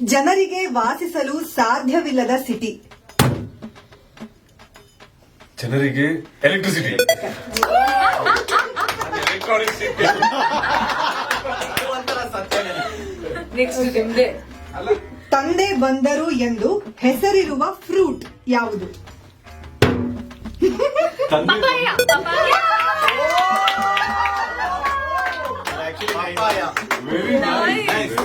ಜನರಿಗೆ ವಾಸಿಸಲು ಸಾಧ್ಯವಿಲ್ಲದ ಸಿಟಿ. ಜನರಿಗೆ ಎಲೆಕ್ಟ್ರಿಸಿಟಿ ತಂದೆ ಬಂದರು ಎಂದು ಹೆಸರಿರುವ ಫ್ರೂಟ್ ಯಾವುದು? ತಂದೆ ವೆರಿ ನೈಸ್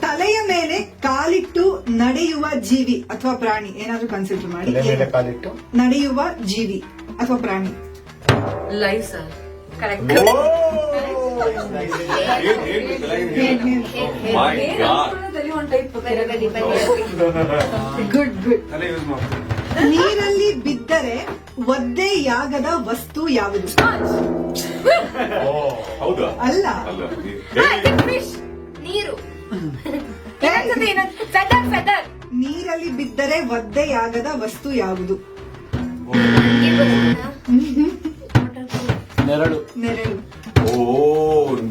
ತಲೆಯ ಮೇಲೆ ಕಾಲಿಟ್ಟು ನಡೆಯುವ ಜೀವಿ ಅಥವಾ ಪ್ರಾಣಿ ಏನಾದ್ರೂ ಕನ್ಸಿಡರ್ ಮಾಡಿ ತಲೆ ಮೇಲೆ ಕಾಲಿಟ್ಟು. ನಡೆಯುವ ಜೀವಿ ಅಥವಾ ಪ್ರಾಣಿ. Live sir correct my God ಒಂದ್ ಟೈಪ್ ಗುಡ್ ಗುಡ್ ತಲೆ ಯೂಸ್ ಮಾಡ್ತೀನಿ ನೀರಲ್ಲಿ ಬಿದ್ದರೆ ಒದ್ದೆಯಾಗದ ವಸ್ತು ಯಾವುದು? ಹೌದಾ? ಅಲ್ಲ. ಅಲ್ಲ ನೀರು. ಸದಾ ನೀರಲ್ಲಿ ಬಿದ್ದರೆ ಒದ್ದೆಯಾಗದ ವಸ್ತು ಯಾವುದು? ನೆರಳು. ನೆರಳು. ಓ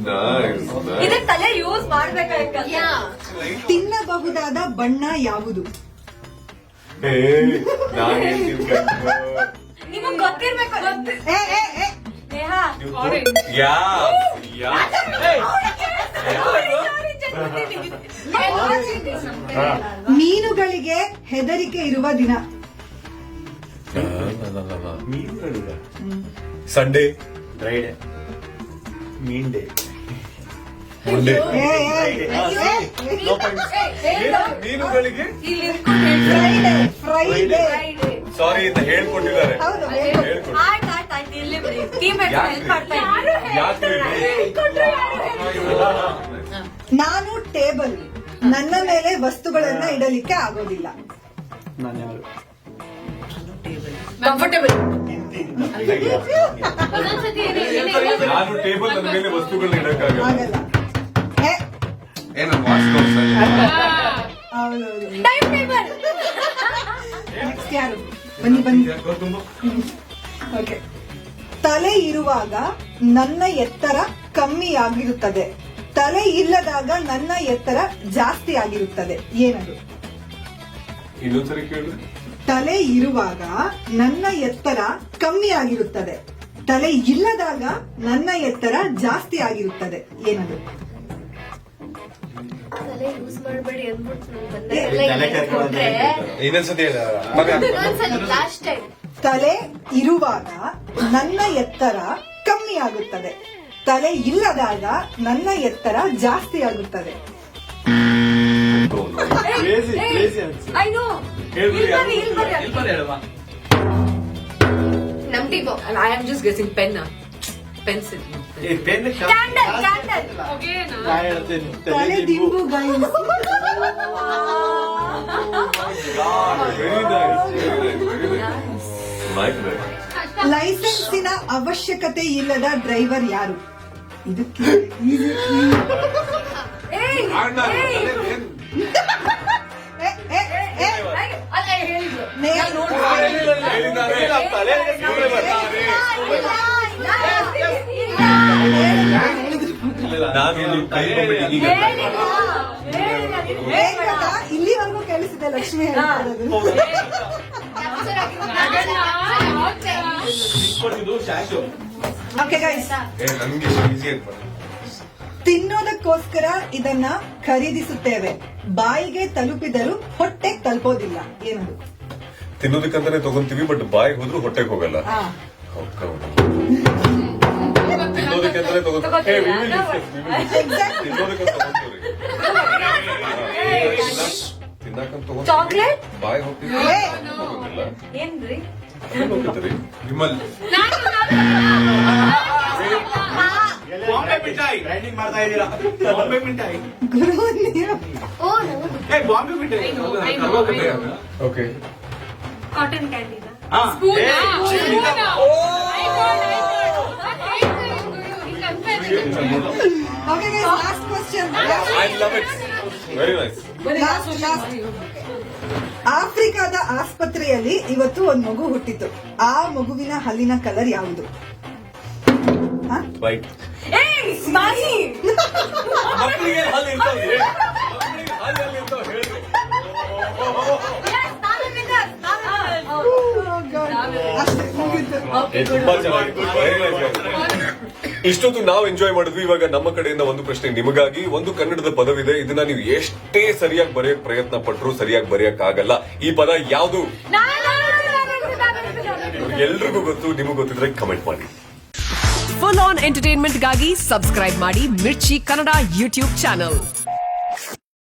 ನೈಸ್ ಇದೇ ತಲೆ ಯೂಸ್ ತಿನ್ನಬಹುದಾದ ಬಣ್ಣ ಯಾವುದು? ಏ ನಾನು ನಿಮಗ್ ಗೊತ್ತಿರ್ಬೇಕು ಮೀನುಗಳಿಗೆ ಹೆದರಿಕೆ ಇರುವ ದಿನ. ಸಂಡೇ ಫ್ರೈಡೆ ಮೀನ್ ಡೇ ಮಂಡೇ ಏ, ಏ, ಏ, ಮೀನುಗಳಿಗೆ ಫ್ರೈಡೆ ಫ್ರೈಡೆ ಸಾರಿ ಅಂತ ಹೇಳ್ಕೊಟ್ಟಿದ್ದಾರೆ. ಹೇಳ್ಕೊಟ್ಟು ನಾನು ಟೇಬಲ್ ನನ್ನ ಮೇಲೆ ವಸ್ತುಗಳನ್ನ ಇಡಲಿಕ್ಕೆ ಆಗೋದಿಲ್ಲ. ನಾನು ಯಾರು ಕಂಫರ್ಟೇಬಲ್ ನಾನು ಟೇಬಲ್ ನನ್ನ ಮೇಲೆ ವಸ್ತುಗಳನ್ನ ಇಡಕ್ಕಾಗಲ್ಲ. ಆಗಲ್ಲ ಏ, ಏನು ವಾಚ್ ಹೌದೌದು. ಟೈಮ್ ಟೇಬಲ್ ನೆಕ್ಸ್ಟ್ ಯಾರು? ಬನ್ನಿ ಬನ್ನಿ. ತುಂಬಾ? ಓಕೆ ತಲೆ ಇರುವಾಗ ನನ್ನ ಎತ್ತರ ಕಮ್ಮಿ ಆಗಿರುತ್ತದೆ ತಲೆ ಇಲ್ಲದಾಗ ನನ್ನ ಎತ್ತರ ಜಾಸ್ತಿ ಆಗಿರುತ್ತದೆ. ಏನದು? ಇನ್ನೊಂದ್ಸರಿ ತಲೆ ಇರುವಾಗ ನನ್ನ ಎತ್ತರ ಕಮ್ಮಿ ಆಗಿರುತ್ತದೆ. ತಲೆ ಇಲ್ಲದಾಗ ನನ್ನ ಎತ್ತರ ಜಾಸ್ತಿ ಆಗಿರುತ್ತದೆ. ಏನದು? ತಲೆ ಯೂಸ್ ಮಾಡಬೇಡಿ ಅಂದ್ಬಿಟ್ಟು ಏ, ತಲೆ ಕೆರ್ಕೊಳ್ಳೋದು ಇನ್ನೊಂದ್ಸತಿ ಹೇಳ. ಲಾಸ್ಟ್ ಟೈಮ್ ತಲೆ ಇರುವಾಗ ನನ್ನ ಎತ್ತರ ಕಮ್ಮಿ ಆಗುತ್ತದೆ. ತಲೆ ಇಲ್ಲದಾಗ ನನ್ನ ಎತ್ತರ ಜಾಸ್ತಿ ಆಗುತ್ತದೆ. I am just guessing pen pencil ಈ ಪೆನ್ ಕ್ಯಾಂಡಲ್ ಕ್ಯಾಂಡಲ್ ನಾ ಹೇಳ್ತೇನೆ ತಲೆ ತಲೆ ದಿಂಬು ದಿಂಬು ಗಾಯ ಕೈ ಇಲ್ಲದ ಡ್ರೈವರ್ ಯಾರು ಇದಕ್ಕೆ ಇಲ್ಲಿವರೆಗೂ ಕೇಳಿಸಿದೆ ಲಕ್ಷ್ಮಿ ಹೇಳ್ತಿರೋದು. ಓಕೆ ಗೈಸ್ ತಿನ್ನೋದಕ್ಕೋಸ್ಕರ ಇದನ್ನ ಖರೀದಿಸುತ್ತೇವೆ. ಬಾಯಿಗೆ ತಲುಪಿದರೂ ಹೊಟ್ಟೆ ತಲುಪೋದಿಲ್ಲ. ಏನದು? ತಿನ್ನೋದಕ್ಕಂತಾನೆ ತಗೊಂತೀವಿ ಬಟ್ ಬಾಯಿಗೆ ಹೋದ್ರು ಹೊಟ್ಟೆಗೆ ಹೋಗಲ್ಲ. ಹಾ. ತಿನ್ನೋದಕ್ಕಂತಾನೆ ತಗೊಂತೀವಿ. Exactly. ತಿನ್ನೋದಕ್ಕಂತ ತಗೊಂತೀವಿ. ತಗೊಂತೀವಿ. Chocolate? ಬಾಯಿಗೆ ಹೋಗ್ತೀವಿ ಏ. ಏನ್ರಿ? ಹೋಗ್ತದೆ ವಿಮಲ್ ಬಾಂಬೆ ಮಿಠಾಯಿ ಗ್ರೈಂಡಿಂಗ್ ಮಾಡ್ತಾ ಇದ್ದೀರಾ ಬಾಂಬೆ ಮಿಠಾಯಿ ಗುರು ನೀವು ಓ ನಮ್ದು ಏ ಬಾಂಬೆ ಮಿಠಾಯಿ ಓಕೆ ಕಾಟನ್ ಕ್ಯಾಂಡಿನ ಹಾ ಏ, Sri Lanka. Okay guys last question I love it very nice last last ಆಫ್ರಿಕಾದ ಆಸ್ಪತ್ರೆಯಲ್ಲಿ ಇವತ್ತು ಒಂದು ಮಗು ಹುಟ್ಟಿತು ಆ ಮಗುವಿನ ಹಲ್ಲಿನ ಕಲರ್ ಯಾವುದು? ಇಷ್ಟೊತ್ತು ನಾವು ಎಂಜಾಯ್ ಮಾಡಿದ್ವಿ. ಇವಾಗ ನಮ್ಮ ಕಡೆಯಿಂದ ಒಂದು ಪ್ರಶ್ನೆ ನಿಮಗಾಗಿ. ಒಂದು ಕನ್ನಡದ ಪದವಿದೆ. ಇದನ್ನ ನೀವು ಎಷ್ಟೇ ಸರಿಯಾಗಿ ಬರೆಯಕ್ ಪ್ರಯತ್ನ ಪಟ್ಟರು ಸರಿಯಾಗಿ ಬರೆಯಕ್ ಆಗಲ್ಲ. ಈ ಪದ ಯಾವುದು? ಎಲ್ರಿಗೂ ಗೊತ್ತು, ನಿಮಗೂ ಗೊತ್ತಿದ್ರೆ ಕಮೆಂಟ್ ಮಾಡಿ. ಫುಲ್ ಆನ್ ಎಂಟರ್ಟೈನ್ಮೆಂಟ್ಗಾಗಿ ಸಬ್ಸ್ಕ್ರೈಬ್ ಮಾಡಿ ಮಿರ್ಚಿ ಕನ್ನಡ ಯೂಟ್ಯೂಬ್ ಚಾನಲ್